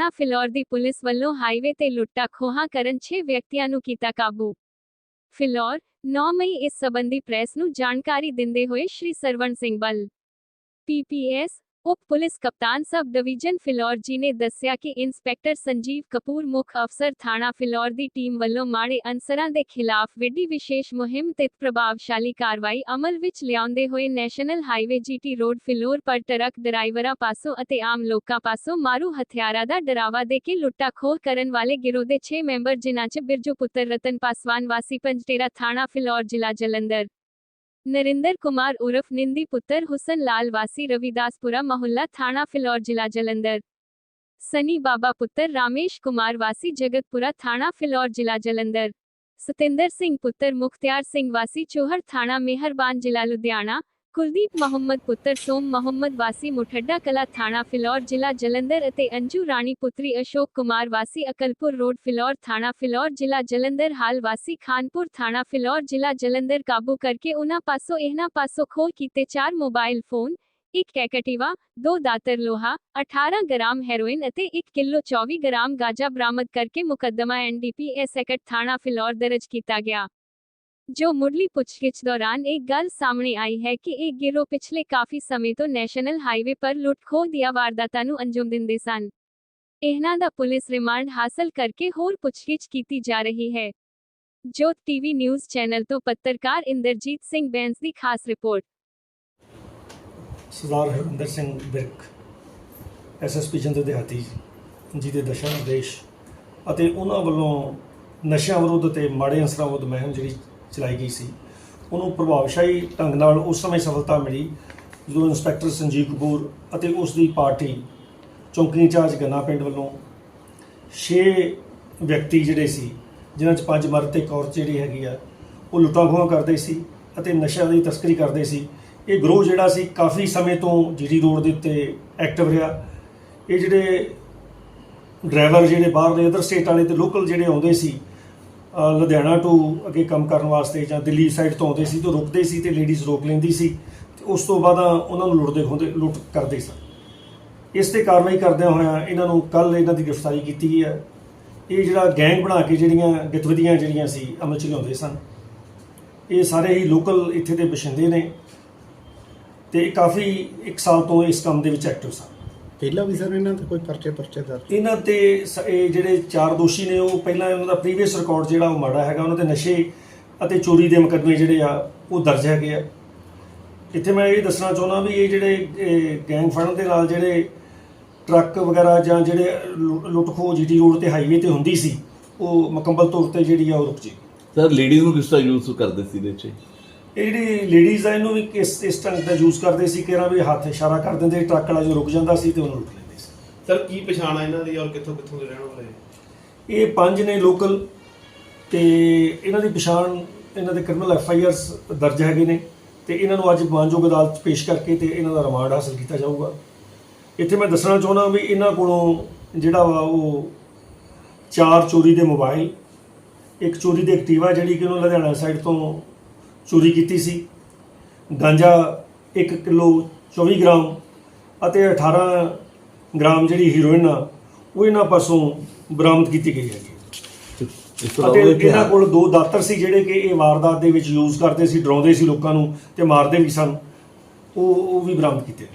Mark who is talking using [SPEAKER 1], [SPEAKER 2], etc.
[SPEAKER 1] ਥਾਣਾ ਫਿਲੌਰ ਦੀ ਪੁਲਿਸ ਵੱਲੋਂ ਹਾਈਵੇ ਤੇ ਲੁੱਟਾਂ ਖੋਹਾਂ ਕਰਨ 6 ਵਿਅਕਤੀਆਂ ਨੂੰ ਕੀਤਾ ਕਾਬੂ। ਫਿਲੌਰ 9 ਮਈ ਇਸ ਸਬੰਧੀ ਪ੍ਰੈਸ ਨੂੰ ਜਾਣਕਾਰੀ ਦਿੰਦੇ ਹੋਏ ਸ਼੍ਰੀ ਸਰਵਣ ਸਿੰਘ ਬੱਲ ਪੀਪੀਐਸ ਉਪ ਪੁਲਿਸ ਕਪਤਾਨ ਸਬ ਡਿਵੀਜ਼ਨ ਫਿਲੌਰ ਜੀ ਨੇ ਦੱਸਿਆ ਕਿ ਇੰਸਪੈਕਟਰ ਸੰਜੀਵ ਕਪੂਰ ਮੁੱਖ ਅਫਸਰ ਥਾਣਾ ਫਿਲੌਰ ਦੀ ਟੀਮ ਵੱਲੋਂ ਮਾੜੇ ਅਨਸਰਾਂ ਦੇ ਖਿਲਾਫ ਵਿੱਢੀ ਵਿਸ਼ੇਸ਼ ਮੁਹਿੰਮ ਤੇ ਪ੍ਰਭਾਵਸ਼ਾਲੀ ਕਾਰਵਾਈ ਅਮਲ ਵਿੱਚ ਲਿਆਉਂਦੇ ਹੋਏ national highway GT road Phillaur ਪਰ ਟਰੱਕ ਡਰਾਈਵਰਾਂ ਪਾਸੋਂ ਅਤੇ ਆਮ ਲੋਕਾਂ ਪਾਸੋਂ ਮਾਰੂ ਹਥਿਆਰਾਂ ਦਾ ਡਰਾਵਾ ਦੇ ਕੇ ਲੁੱਟਾਖੋਹ ਕਰਨ ਵਾਲੇ ਗਿਰੋਹ ਦੇ 6 ਮੈਂਬਰ ਜਿਨ੍ਹਾਂ 'ਚ ਬਿਰਜੂ ਪੁੱਤਰ ਰਤਨ ਪਾਸਵਾਨ ਵਾਸੀ ਪੰਜਟੇਰਾ ਥਾਣਾ ਫਿਲੌਰ ਜ਼ਿਲ੍ਹਾ ਜਲੰਧਰ। ਨਰਿੰਦਰ ਕੁਮਾਰ ਉਰਫ ਨਿੰਦੀ ਪੁੱਤਰ ਹੁਸਨ ਲਾਲ ਵਾਸੀ ਰਵਿਦਾਸਪੁਰਾ ਮਹੱਲਾ ਥਾਣਾ ਫਿਲੌਰ ਜ਼ਿਲ੍ਹਾ ਜਲੰਧਰ। ਸਨੀ ਬਾਬਾ ਪੁੱਤਰ ਰਾਮੇਸ਼ ਕੁਮਾਰ ਵਾਸੀ ਜਗਤਪੁਰਾ ਥਾਣਾ ਫਿਲੌਰ ਜ਼ਿਲ੍ਹਾ ਜਲੰਧਰ। ਸਤਿੰਦਰ ਸਿੰਘ ਪੁੱਤਰ ਮੁਖਤਿਆਰ ਸਿੰਘ ਵਾਸੀ ਚੋਹਰ ਥਾਣਾ ਮਿਹਰਬਾਨ ਜ਼ਿਲ੍ਹਾ ਲੁਧਿਆਣਾ। ਕੁਲਦੀਪ ਮੁਹੰਮਦ, ਪੁੱਤਰ ਸੋਮ ਮੁਹੰਮਦ, ਵਾਸੀ ਮੁਠੱਡਾ ਕਲਾ ਥਾਣਾ ਫਿਲੌਰ, ਜ਼ਿਲ੍ਹਾ ਜਲੰਧਰ ਅਤੇ ਅੰਜੂ ਰਾਣੀ ਪੁੱਤਰੀ ਅਸ਼ੋਕ ਕੁਮਾਰ, ਵਾਸੀ ਅਕਲਪੁਰ ਰੋਡ, ਫਿਲੌਰ ਥਾਣਾ ਫਿਲੌਰ, ਜ਼ਿਲ੍ਹਾ ਜਲੰਧਰ, ਹਾਲ ਵਾਸੀ ਖਾਨਪੁਰ ਥਾਣਾ ਫਿਲੌਰ, ਜ਼ਿਲ੍ਹਾ ਜਲੰਧਰ ਕਾਬੂ ਕਰਕੇ ਉਨ੍ਹਾਂ ਪਾਸੋਂ ਇਹਨਾਂ ਪਾਸੋਂ ਖੋਹ ਕੀਤੇ ਚਾਰ ਮੋਬਾਈਲ ਫੋਨ, ਇੱਕ ਐਕਟਿਵਾ ਦੋ ਦਾਤਰ ਲੋਹਾ 18 ਗ੍ਰਾਮ ਹੈਰੋਇਨ ਅਤੇ 1 ਕਿਲੋ 24 ਗ੍ਰਾਮ ਗਾਜਾ ਬਰਾਮਦ ਕਰਕੇ ਮੁਕੱਦਮਾ ਐਨਡੀਪੀਐਸ ਐਕਟ ਥਾਣਾ ਫਿਲੌਰ ਦਰਜ ਕੀਤਾ ਗਿਆ। ਜੋ ਮੁੱਢਲੀ ਪੁੱਛਗਿੱਛ ਦੌਰਾਨ ਇੱਕ ਗੱਲ ਸਾਹਮਣੇ ਆਈ ਹੈ ਕਿ ਇਹ ਗਿਰੋਹ ਪਿਛਲੇ ਕਾਫੀ ਸਮੇਂ ਤੋਂ ਨੈਸ਼ਨਲ ਹਾਈਵੇ ਪਰ ਲੁੱਟ-ਖੋਹ ਦੀਆਂ ਵਾਰਦਾਤਾਂ ਨੂੰ ਅੰਜਾਮ ਦਿੰਦੇ ਸਨ। ਇਹਨਾਂ ਦਾ ਪੁਲਿਸ ਰਿਮਾਂਡ ਹਾਸਲ ਕਰਕੇ ਹੋਰ ਪੁੱਛਗਿੱਛ ਕੀਤੀ ਜਾ ਰਹੀ ਹੈ। ਜੋਤ ਟੀਵੀ ਨਿਊਜ਼ ਚੈਨਲ ਤੋਂ ਪੱਤਰਕਾਰ ਇੰਦਰਜੀਤ ਸਿੰਘ ਬੈਂਸ ਦੀ ਖਾਸ ਰਿਪੋਰਟ।
[SPEAKER 2] ਸਰਦਾਰ ਹਰਿੰਦਰ ਸਿੰਘ ਬਿਰਕ ਐਸਐਸਪੀ ਜੰਦਰ ਦਿਹਾਤੀ ਜੀ ਦੇ ਦਿਸ਼ਾ ਨਿਰਦੇਸ਼ ਅਤੇ ਉਹਨਾਂ ਵੱਲੋਂ ਨਸ਼ਿਆਂ ਵਿਰੁੱਧ ਤੇ ਮਾੜੇ ਅਨਸਰਾਂ ਵਿਰੁੱਧ ਮੁਹਿੰਮ ਜਿਹੜੀ ਚਲਾਈ ਗਈ ਸੀ। ਉਹਨੂੰ ਪ੍ਰਭਾਵਸ਼ਾਲੀ ਢੰਗ ਨਾਲ ਉਸ ਸਮੇਂ ਸਫਲਤਾ ਮਿਲੀ ਜਦੋਂ ਇੰਸਪੈਕਟਰ ਸੰਜੀਵ ਕਪੂਰ ਅਤੇ ਉਸ ਦੀ ਪਾਰਟੀ ਚੌਂਕੀ ਇੰਚਾਰਜ ਗੰਨਾ ਪਿੰਡ ਵੱਲੋਂ 6 ਵਿਅਕਤੀ ਜਿਹੜੇ ਸੀ, ਜਿਨ੍ਹਾਂ 'ਚ ਪੰਜ ਮਰਦ ਤੇ ਕੌਰ ਜਿਹੜੀ ਹੈਗੀ ਆ, ਉਹ ਲੁੱਟਾਂ ਖੋਹਾਂ ਕਰਦੇ ਸੀ ਅਤੇ ਨਸ਼ਿਆਂ ਦੀ ਤਸਕਰੀ ਕਰਦੇ ਸੀ। ਇਹ ਗਰੋਹ ਜਿਹੜਾ ਸੀ, ਕਾਫੀ ਸਮੇਂ ਤੋਂ ਜੀਡੀ ਰੋਡ ਦੇ ਉੱਤੇ ਐਕਟਿਵ ਰਿਹਾ। ਇਹ ਜਿਹੜੇ ਡਰਾਈਵਰ ਜਿਹੜੇ ਬਾਹਰ ਦੇ ਅਦਰ ਸਟੇਟ ਵਾਲੇ ਤੇ ਲੋਕਲ ਜਿਹੜੇ ਆਉਂਦੇ ਸੀ ਲੁਧਿਆਣਾ ਟੂ ਅੱਗੇ ਕੰਮ ਕਰਨ ਵਾਸਤੇ ਜਾਂ ਦਿੱਲੀ ਸਾਈਡ ਤੋਂ ਆਉਂਦੇ ਸੀ ਤਾਂ ਰੁਕਦੇ ਸੀ ਤੇ ਲੇਡੀਜ਼ ਰੋਕ ਲੈਂਦੀ ਸੀ। ਤੇ ਉਸ ਤੋਂ ਬਾਅਦ ਉਹਨਾਂ ਨੂੰ ਲੁੱਟਦੇ ਹੁੰਦੇ ਲੁੱਟ ਕਰਦੇ ਸਨ ਇਸ ਤੇ ਕਾਰਵਾਈ ਕਰਦਿਆਂ ਹੋਇਆਂ ਇਹਨਾਂ ਨੂੰ ਕੱਲ ਇਹਨਾਂ ਦੀ ਗ੍ਰਿਫਤਾਰੀ ਕੀਤੀ ਗਈ ਹੈ। ਇਹ ਜਿਹੜਾ ਗੈਂਗ ਬਣਾ ਕੇ ਜਿਹੜੀਆਂ ਗਤੀਵਿਧੀਆਂ ਜਿਹੜੀਆਂ ਸੀ ਅਮਲ ਚ ਲਿਆਉਂਦੇ ਸਨ, ਇਹ ਸਾਰੇ ਹੀ ਲੋਕਲ ਇੱਥੇ ਦੇ ਬਸ਼ਿੰਦੇ ਨੇ ਤੇ ਕਾਫੀ ਇੱਕ ਸਾਲ ਤੋਂ ਇਸ ਕੰਮ ਦੇ ਵਿੱਚ ਐਕਟਿਵ ਸਨ।
[SPEAKER 3] ਪਹਿਲਾਂ ਵੀ ਸਰ ਇਹਨਾਂ ਤੇ ਕੋਈ ਪਰਚੇ ਪਰਚੇ ਦਰਜ?
[SPEAKER 2] ਇਹਨਾਂ ਤੇ ਸ- ਇਹ ਜਿਹੜੇ ਚਾਰ ਦੋਸ਼ੀ ਨੇ ਉਹ ਪਹਿਲਾਂ ਉਹਨਾਂ ਦਾ ਪ੍ਰੀਵੀਅਸ ਰਿਕਾਰਡ ਜਿਹੜਾ ਉਹ ਮਾੜਾ ਹੈਗਾ ਉਹਨਾਂ ਤੇ ਨਸ਼ੇ ਅਤੇ ਚੋਰੀ ਦੇ ਮੁਕੱਦਮੇ ਜਿਹੜੇ ਆ ਉਹ ਦਰਜ ਹੈਗੇ ਆ। ਇੱਥੇ ਮੈਂ ਇਹ ਦੱਸਣਾ ਚਾਹੁੰਦਾ ਵੀ ਇਹ ਜਿਹੜੇ ਗੈਂਗ ਫੜਨ ਦੇ ਨਾਲ ਜਿਹੜੇ ਟਰੱਕ ਵਗੈਰਾ ਜਾਂ ਜਿਹੜੇ ਲੁੱਟ ਖੋਹ ਜੀਟੀ ਰੋਡ ਤੇ ਹਾਈਵੇ ਤੇ ਹੁੰਦੀ ਸੀ ਉਹ ਮੁਕੰਮਲ ਤੌਰ ਤੇ ਜਿਹੜੀ ਆ ਉਹ ਰੁਕ ਜੇ।
[SPEAKER 4] ਸਰ ਲੇਡੀਜ਼ ਨੂੰ ਕਿਸ ਤਰ੍ਹਾਂ ਯੂਜ਼ ਕਰਦੇ ਸੀ ਇਹਦੇ 'ਚ?
[SPEAKER 2] ਇਹ ਜਿਹੜੀ ਲੇਡੀਜ਼ ਆ ਇਹਨੂੰ ਵੀ ਇਸ ਇਸ ਢੰਗ ਦਾ ਯੂਜ਼ ਕਰਦੇ ਸੀ ਕਿ ਵੀ ਹੱਥ ਇਸ਼ਾਰਾ ਕਰ ਦਿੰਦੇ ਟਰੱਕ ਵਾਲਾ ਜੋ ਰੁਕ ਜਾਂਦਾ ਸੀ ਤੇ ਉਹਨੂੰ ਲੁੱਟ ਲੈਂਦੇ ਸੀ।
[SPEAKER 5] ਸਰ ਕੀ ਪਛਾਣ ਆ ਇਹਨਾਂ ਦੀ ਔਰ ਕਿੱਥੋਂ ਕਿੱਥੋਂ ਦੇ ਰਹਿਣ ਵਾਲੇ?
[SPEAKER 2] ਇਹ ਪੰਜ ਨੇ ਲੋਕਲ ਤੇ ਇਹਨਾਂ ਦੀ ਪਛਾਣ ਇਹਨਾਂ ਦੇ ਕ੍ਰਿਮੀਨਲ ਐਫ ਆਈ ਆਰਸ ਦਰਜ ਹੈਗੇ ਨੇ ਤੇ ਇਹਨਾਂ ਨੂੰ ਅੱਜ ਮਾਨਯੋਗ ਅਦਾਲਤ 'ਚ ਪੇਸ਼ ਕਰਕੇ ਤੇ ਇਹਨਾਂ ਦਾ ਰਿਮਾਂਡ ਹਾਸਲ ਕੀਤਾ ਜਾਊਗਾ। ਇੱਥੇ ਮੈਂ ਦੱਸਣਾ ਚਾਹੁੰਦਾ ਵੀ ਇਹਨਾਂ ਕੋਲੋਂ ਜਿਹੜਾ ਵਾ ਉਹ ਚਾਰ ਚੋਰੀ ਦੇ ਮੋਬਾਈਲ ਇੱਕ ਚੋਰੀ ਦੇ ਐਕਟਿਵਾ ਜਿਹੜੀ ਕਿ ਉਹਨਾਂ ਲੁਧਿਆਣਾ ਸਾਈਡ ਤੋਂ ਚੋਰੀ ਕੀਤੀ ਸੀ। ਗਾਂਜਾ 1 ਕਿਲੋ 24 ਗ੍ਰਾਮ ਅਤੇ 18 ਗ੍ਰਾਮ ਜਿਹੜੀ ਹੀਰੋਇਨ ਆ ਉਹ ਇਹਨਾਂ ਪਾਸੋਂ ਬਰਾਮਦ ਕੀਤੀ ਗਈ ਹੈ। ਅਤੇ ਇਹਨਾਂ ਕੋਲ ਦੋ ਦਾਤਰ ਸੀ ਜਿਹੜੇ ਕਿ ਇਹ ਵਾਰਦਾਤ ਦੇ ਵਿੱਚ ਯੂਜ਼ ਕਰਦੇ ਸੀ ਡਰਾਉਂਦੇ ਸੀ ਲੋਕਾਂ ਨੂੰ ਤੇ ਮਾਰਦੇ ਵੀ ਸਨ। ਉਹ ਉਹ ਵੀ ਬਰਾਮਦ ਕੀਤੇ।